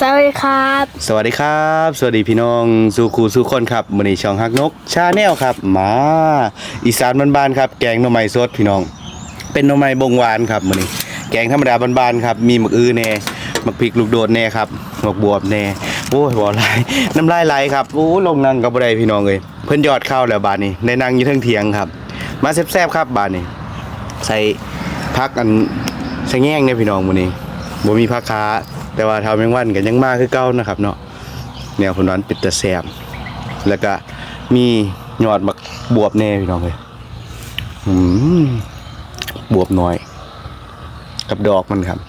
สวัสดีครับ สวัสดีครับ สวัสดีพี่น้องสู่ครูสู่คนครับมือนี้ช่องฮักนกชาแนลครับ มาอีสานบ้านๆครับ แกงหน่อไม้สดพี่น้อง เป็นหน่อไม้บงหวานครับมือนี้ แกงธรรมดาบ้านๆครับมีหมึกอื้อแน่หมึกพริกลูกโดดแน่ครับหมึกบวบแน่โอ้ยบ่ไลายน้ำลายไหลครับโอ้ลงนั่งกับบ่ได้พี่น้องเอ้ยเพิ่นยอดข้าวแล้วบาดนี้ได้นั่งอยู่เทิงเถียงครับ มาแซ่บๆครับบาดนี้ ใส่พักอันใส่แง่งเนี่ยพี่น้องมือนี้บ่มีผักขา แต่ว่าทาแมงวันก็ยังมากคือเก่านะครับเนาะแนวผลนั้นปิดตะแซ่บแล้วก็มียอดบักบวบแน่พี่น้องเอ้ยอืมบวบน้อย กับดอกมันครับ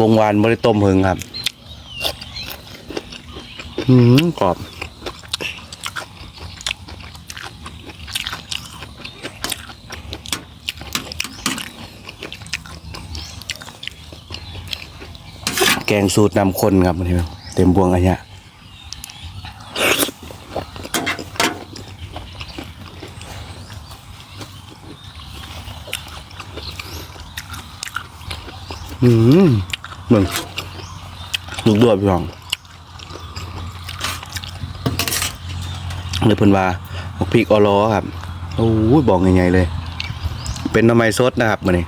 บงหวานบริต้มเพิงครับ อืมกรอบ งสูตรนำคนครับมันเต็มบวงอันเนี้ยอืมมึงลูกด้วยพี่น้องเลยเพิ่นว่าหมกพริกออลอครับโอ้ยบอกใหญ่ๆเลย เป็นหน้ำไม้สดนะครับมื้อนี้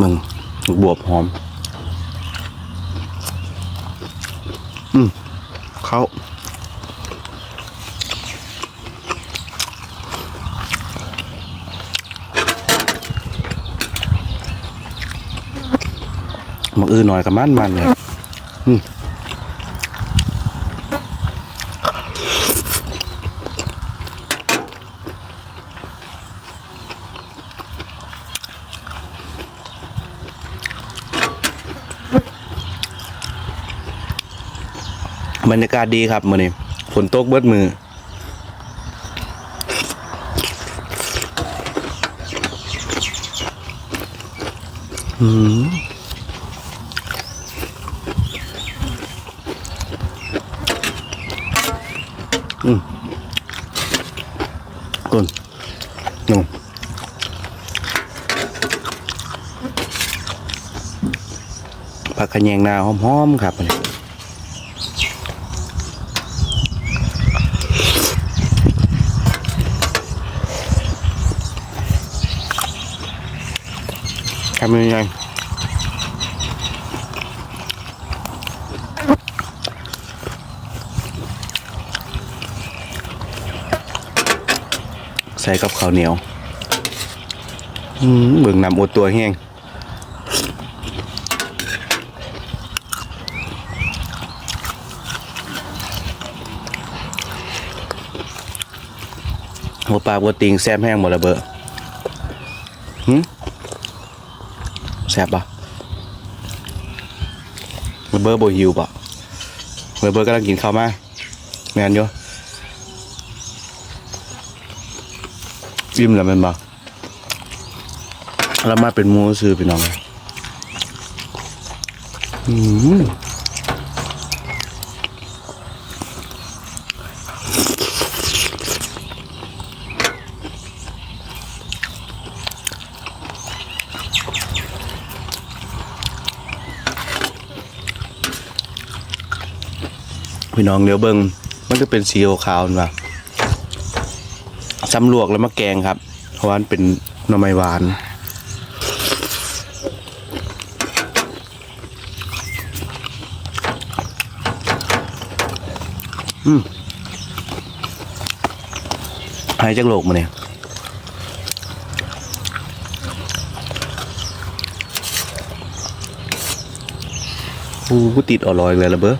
มึงบวบหอม อืมเขามักอื้อหน่อยกับมันมันเลยอืม บรรยากาศดีครับมื้อนี้ฝนตกเบิดมืออืมอืมกุนนุ่มผักขะแยงนาหอมๆครับอันนี้ ทำยังไงใส่กับข้าวเหนียวเบิ่งน้ำอดตัวแห้งหัวปลาบัวติงแซ่บแห้งหมดละเบอร์หืมแซ่บปะเบอร์เบอร์โบฮิวปะเบอร์เบอร์กำลังกินข้าวมาแมนอยู่อิ่มแล้วมันบะแล้วมาเป็นมูซื้อพี่น้องอืม พี่น้องเดี๋ยวเบิ่งมันก็เป็นสีขาวๆนะซ้ำลวกแล้วมาแกงครับเพราะว่านเป็นหน่อไม้หวานอืมหายจากโลกมาเนี่ยโอ้กูติดอร่อยเลยละเบ้อ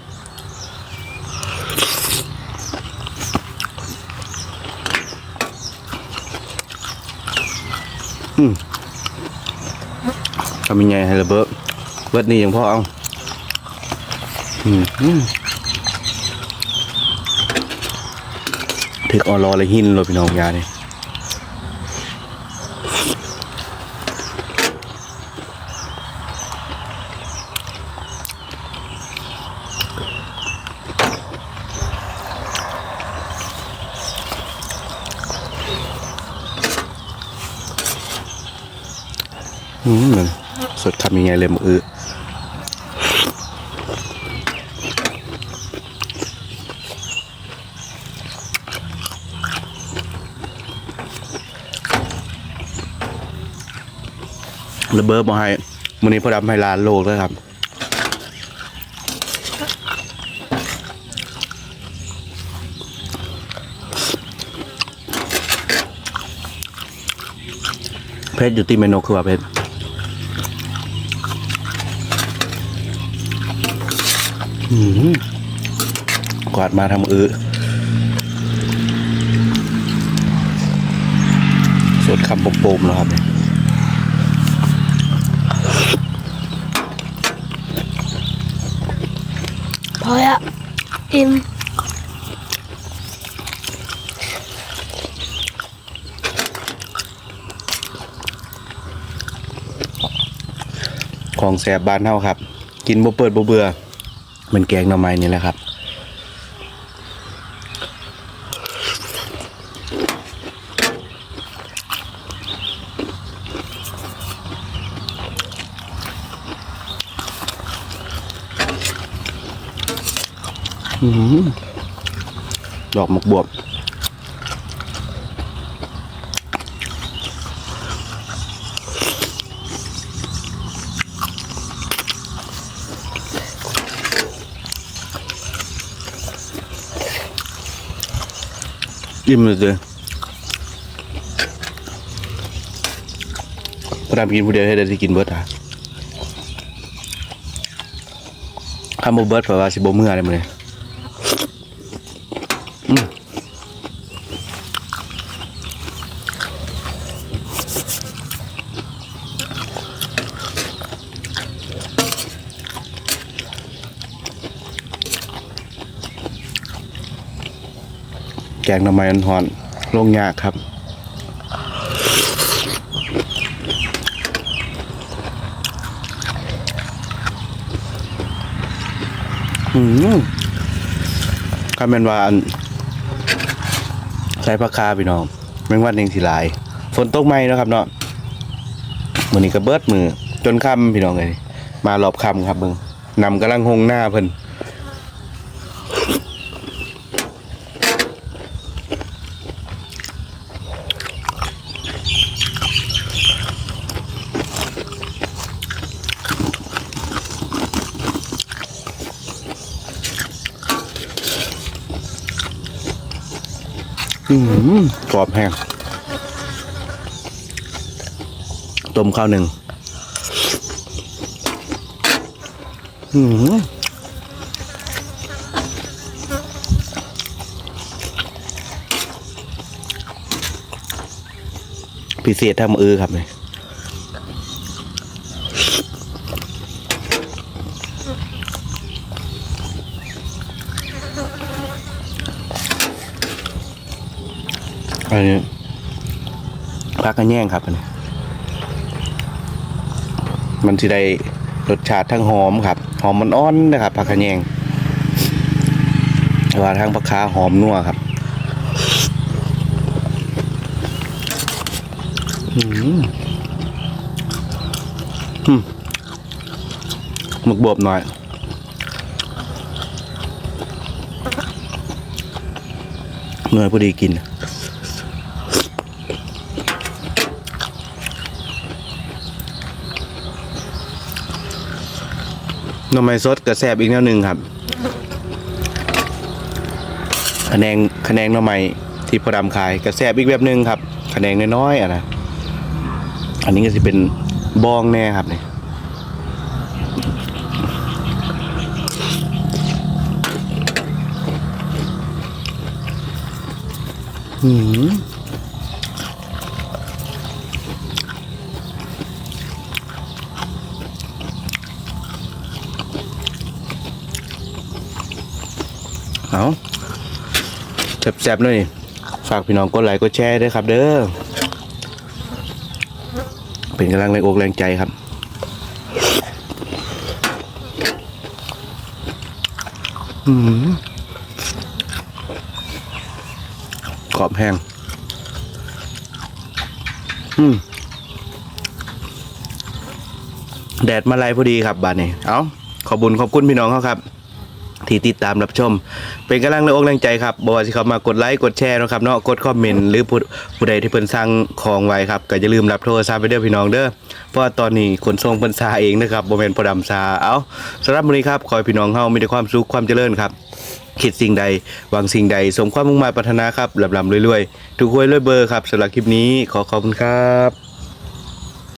ทำยังไงให้ระเบิดเบิดนี่ยังพ่อเอาอืมอืมถึกออรอเลยหินเลยพี่น้องยาเนี่ยอืมนั่นส ดคำยังไงเลยมืออื้อระเบิดมาให้มันนี้พอดำให้ลานโลกเลยครับเพชรอยู่ที่เมนูคือว่าเพชรอืม กวาดมาทำอื้อสดคำปมๆแล้วครับเนี่ยพอละอิ่มของแสบบ้านเฮาครับ กินบ่เปิดบ่เบื่อ เหมันแกงหน่อไม้นี่แหละครับอื้อหือดอกหมกบวบ อิ่มเลยเลยพระดามกินผู้เดียวให้ได้ที่กินเบิร์ดอะข้ามบเบิร์ดเพราะว่าสิบเมื่อได้มาเลยอืม แกงหน้ำไม้อันหอนลงยากครับอืมคำเป็นว่าอันใส่ผักคาพี่น้องแมงวันเองสิลาย ฝนตกไหมเนาะครับเนาะมื้อนี้ก็เบิดมือจนค่ำพี่น้องเลยมารอบค่ำครับเบิงนำกำลังหงหน้าเพิ่น อืมกรอบแห้งต้มข้าวหนึ่งอืมพิเศษทำมือครับเนี่ย อันนี้พักกันแย่งครับอันนี้มันสิได้รสชาติทั้งหอมครับหอมมันอ่อนนะครับผักขะแยงแต่ว่าทั้งผักขาหอมนัวครับอืมหมึกบวบหน่อยเมื่อพอดีกิน น่อไม้สดกระแซบอีกแนวหนึ่งครับคะแนนคะแนนน่อไม้ที่พอดำขายกระแซบอีกแบบหนึ่งครับคะแนนน้อยๆอะนะอันนี้ก็จะเป็นบองแน่ครับเนี่ยอืม เอาแซ่บๆเลยฝากพี่น้องกดไลค์กดแชร์ด้วยครับ เด้อเป็นกำลังแรงอกแรงใจครับอืมกรอบแห้งอืมแดดมาไล่พอดีครับบานนี้ เอาขอบุญขอบคุณพี่น้องเขาครับ ที่ติดตามรับชม เป็นกำลังแรงอกแรงใจครับบอกว่าสิเขามากดไลค์กดแชร์นะครับเนาะกดคอมเมนต์หรือผู้ผู้ใดที่เพิ่นสั่งของไว้ครับก็อย่าลืมรับโทรศัพท์ไปเด้อพี่น้องเด้อเพราะว่าตอนนี้ขนส่งเพิ่นซาเองนะครับบ่แม่นพอดำซาเอาสำหรับมื้อนี้ครับขอให้พี่น้องเฮามีแต่ความสุขความเจริญครับคิดสิ่งใดหวังสิ่งใดสมความมุ่งหมายปรารถนาครับลำลำรวยๆ ทุกหวยรวยเบอร์ครับสำหรับคลิปนี้ขอขอบคุณครับ